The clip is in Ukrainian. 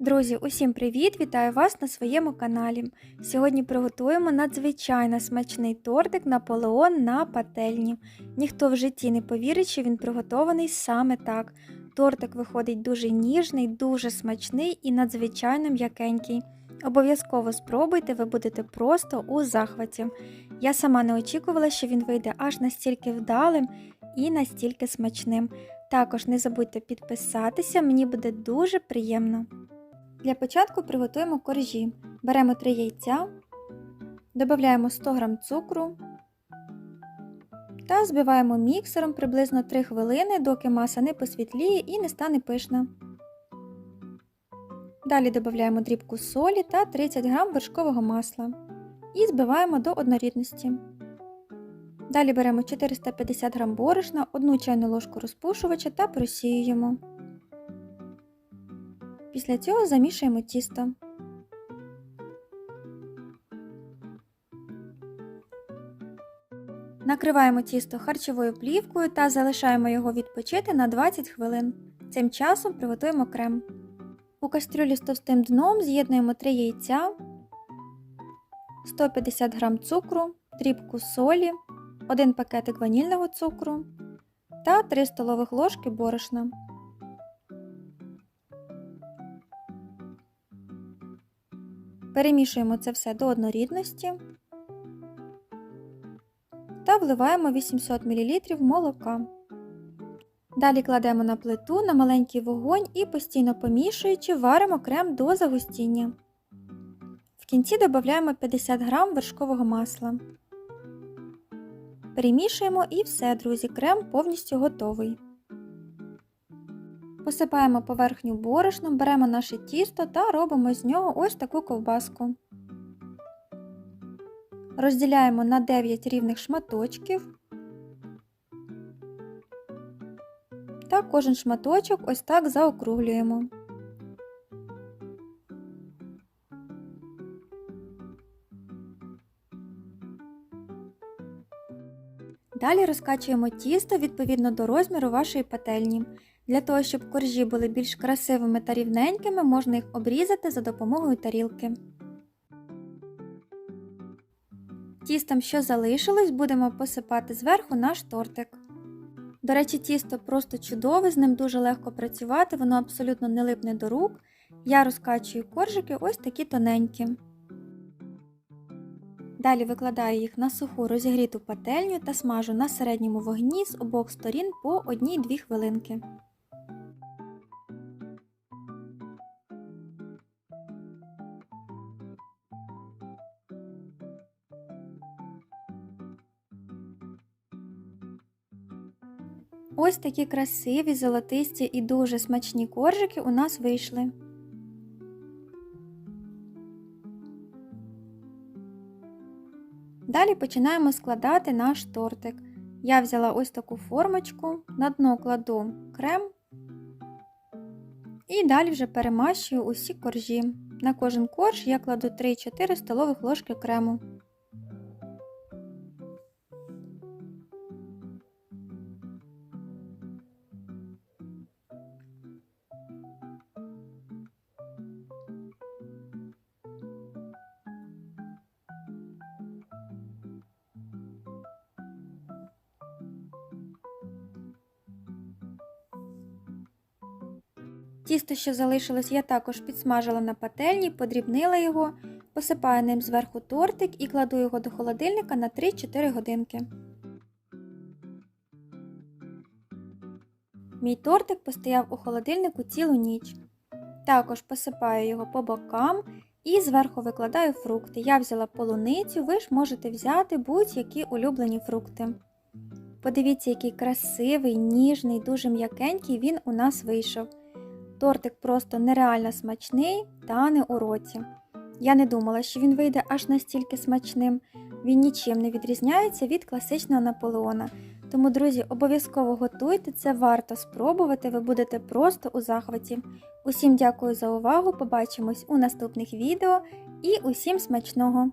Друзі, усім привіт! Вітаю вас на своєму каналі. Сьогодні приготуємо надзвичайно смачний тортик Наполеон на пательні. Ніхто в житті не повірить, що він приготований саме так. Тортик виходить дуже ніжний, дуже смачний і надзвичайно м'якенький. Обов'язково спробуйте, ви будете просто у захваті. Я сама не очікувала, що він вийде аж настільки вдалим і настільки смачним. Також не забудьте підписатися, мені буде дуже приємно. Для початку приготуємо коржі. Беремо 3 яйця, додаємо 100 г цукру та збиваємо міксером приблизно 3 хвилини, доки маса не посвітліє і не стане пишна. Далі додаємо дрібку солі та 30 г вершкового масла і збиваємо до однорідності. Далі беремо 450 г борошна, 1 чайну ложку розпушувача та просіюємо. Після цього замішуємо тісто. Накриваємо тісто харчовою плівкою та залишаємо його відпочити на 20 хвилин. Цим часом приготуємо крем. У кастрюлі з товстим дном з'єднуємо 3 яйця, 150 г цукру, дрібку солі, 1 пакетик ванільного цукру та 3 столових ложки борошна. Перемішуємо це все до однорідності та вливаємо 800 мл молока. Далі кладемо на плиту на маленький вогонь і постійно помішуючи, варимо крем до загустіння. В кінці додаємо 50 г вершкового масла. Перемішуємо і все, друзі, крем повністю готовий. Посипаємо поверхню борошном, беремо наше тісто та робимо з нього ось таку ковбаску. Розділяємо на 9 рівних шматочків. Та кожен шматочок ось так заокруглюємо. Далі розкачуємо тісто відповідно до розміру вашої пательні. Для того, щоб коржі були більш красивими та рівненькими, можна їх обрізати за допомогою тарілки. Тістом, що залишилось, будемо посипати зверху наш тортик. До речі, тісто просто чудове, з ним дуже легко працювати, воно абсолютно не липне до рук. Я розкачую коржики ось такі тоненькі. Далі викладаю їх на суху розігріту пательню та смажу на середньому вогні з обох сторін по 1-2 хвилинки. Ось такі красиві, золотисті і дуже смачні коржики у нас вийшли. Далі починаємо складати наш тортик. Я взяла ось таку формочку, на дно кладу крем і далі вже перемащую усі коржі. На кожен корж я кладу 3-4 столових ложки крему. Тісто, що залишилось, я також підсмажила на пательні, подрібнила його, посипаю ним зверху тортик і кладу його до холодильника на 3-4 годинки. Мій тортик постояв у холодильнику цілу ніч. Також посипаю його по бокам і зверху викладаю фрукти. Я взяла полуницю, ви ж можете взяти будь-які улюблені фрукти. Подивіться, який красивий, ніжний, дуже м'якенький він у нас вийшов. Тортик просто нереально смачний, тане у роті. Я не думала, що він вийде аж настільки смачним. Він нічим не відрізняється від класичного Наполеона. Тому, друзі, обов'язково готуйте це, варто спробувати, ви будете просто у захваті. Усім дякую за увагу! Побачимось у наступних відео і усім смачного!